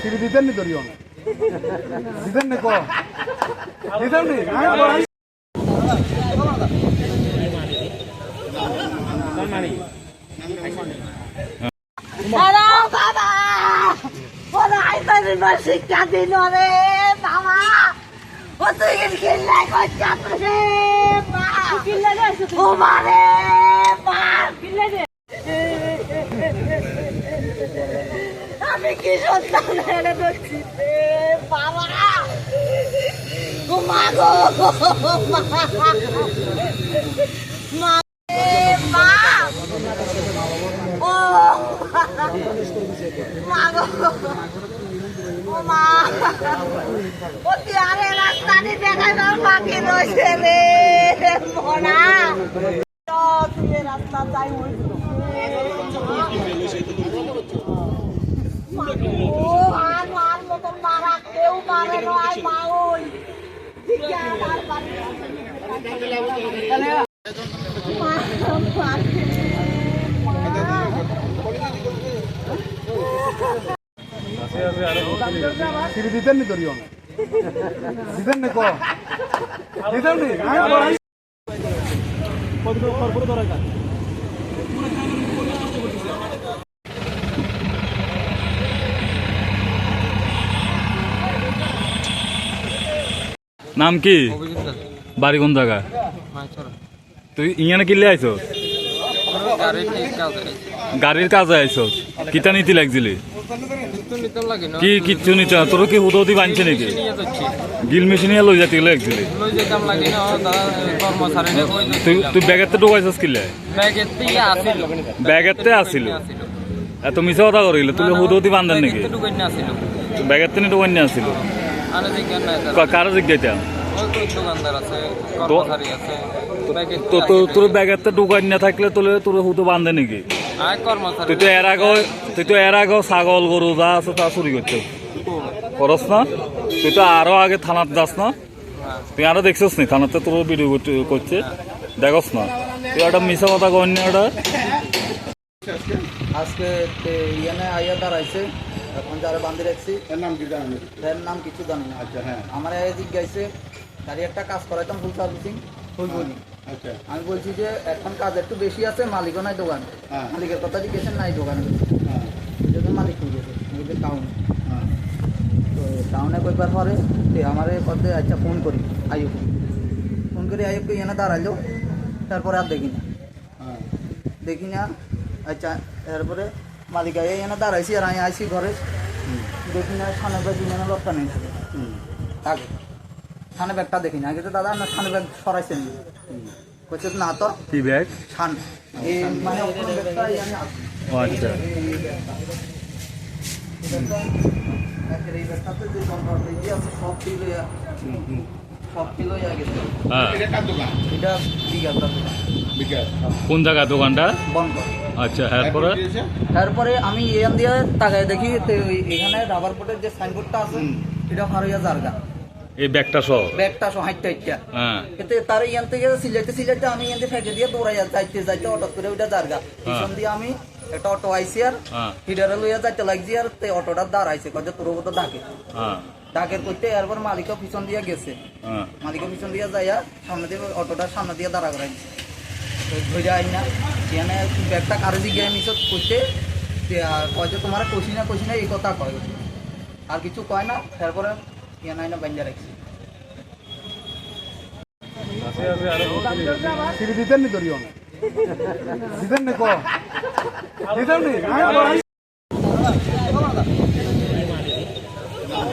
সিঁড়ি দিতেন নি ধরিও না দিতেন নি দিতেন নি? হ্যালো বাবা। ওরা আইতারি না শিক্ষা দিল রে বাবা! ও তুই কিল্লা করছা রে মা ও মারে মা কিল্লা রে আমি কি সন্তান? হেরে দেখছি বাবা। মা গো। মা ও। মা গো। ও মা। ও তিয়ারে রাস্তাটি দেখাইবার বাকি রয়েছে রে। মনা। তুমি রাস্তা যাই ও আর মার মতন মারা কেউ মারে নয় মা ওই ঠিক আমার বাড়ি মা মা সিঁড়ি দিতেন নি না দিতেন নি ক? দিতেন নি? নাম কি? বাড়ি কোন জায়গা? তুই ইয়ানে কিনলে আইছো। গাড়ির কাজে আইছো কিতা নীতি লাগছিলি? কি কিচ্ছু নিতে তোর কি হুদতি বানছে নাকি? গিল মেশিনে লই যাতে লাগছিলি তুই তুই ব্যাগেতে ঢুকাইছিস কিলে ব্যাগেতে আসিল। এত মিছা কথা করিল? তুই হুদতি বান্ধেন নাকি? ব্যাগেতে নি ঢুকাই নিয়ে আসিল? কারও জিজ্ঞাসা আছে তো- তোর ব্যাগেতে ঢুকাই না থাকলে তোলে তোর হুদো বান্ধে নাকি? তুই তো এর আগেও তুই তো এর আগেও ছাগল গরু যা আছে তা চুরি করছ করস না? তুই তো আরও আগে থানাত যাস না? তুই আরও দেখছিস নি? থানাতে তোর ভিডিও করছে। দেখস না? তুই একটা মিশা কথা না ওটা? আজকে ইয়ানে আইয়া দাঁড়াইছে। এখন যারা বান্ধি রাখছি এর নাম কি জানেন? এর নাম কিছু জানি না। আচ্ছা হ্যাঁ। আমার আইয়া জিজ্ঞাসে গাড়ি একটা কাজ করাইতাম ফুল সার্ভিসিং ফুল বলি আচ্ছা। আমি বলছি যে এখন কাজ একটু বেশি আছে মালিকও নাই দোকানে। হ্যাঁ। মালিকের কথা জিজ্ঞেসেন নাই দোকানে। হ্যাঁ। মালিক হয়ে গেছে টাউন হ্যাঁ। তো টাউনে কইবার পরে আমার পথে আচ্ছা ফোন করি আয়ুব ফোন করি আয়ুবকে এনে দাঁড়াইলো তারপরে আর দেখি না হ্যাঁ। দেখি না আচ্ছা এরপরে মালিক এনে দাঁড়াইছি আর আমি আইসি ঘরে। দেখি না থানে ব্যাগ ইমানে লোকটা নেই। থাকে আগে। থানে ব্যাগটা দেখি না। আগে তো দাদা না থানে ব্যাগ সরাইছেন। কইছে না তো। কি ব্যাগ? এই মানে। ও আচ্ছা। সব কোন জায়গা দোকানটা? বন্ধ। আচ্ছা হ্যাঁ আমি এখান দিয়ে তাকায় দেখি এখানে রাবার বোর্ডের যে সাইনবোর্ডটা আছে এটা ফারইয়া জারগা এই ব্যাগটা সহ? ব্যাগটা সহ হাইটটা হাইটটা। হ্যাঁ। কিন্তু তার ইয়ান থেকে সিলাইতে সিলাইতে আমি ইয়ান থেকে ফেঁকে দিয়ে দৌড়াই যাইতে যাইতে অটো করে ওইটা জারগা পিছন দিয়ে আমি একটা অটো আইসি আর হ্যাঁ। হিডারে লইয়া যাইতে লাগছি আর তে অটোটা দাঁড়াইছে কত তোর মতো ডাকে হ্যাঁ। ডাকের করতে এরপর মালিকও পিছন দিয়ে গেছে। হ্যাঁ। মালিকের পিছন দিয়ে যাইয়া সামনে দিয়ে অটোটার সামনে দিয়ে দাঁড়া করাই ধরে আই না। এখানে ব্যাগটা কারও দিকে মিশত করতে কয় যে তোমার কষি না কষি না এই কথা কয়। আর কিছু কয় না তারপরে ইয়ান আইনা বাইন্দা রাখছি। সিঁড়ি দিতেন নি না? দিতেন নি ক দিতেন নি?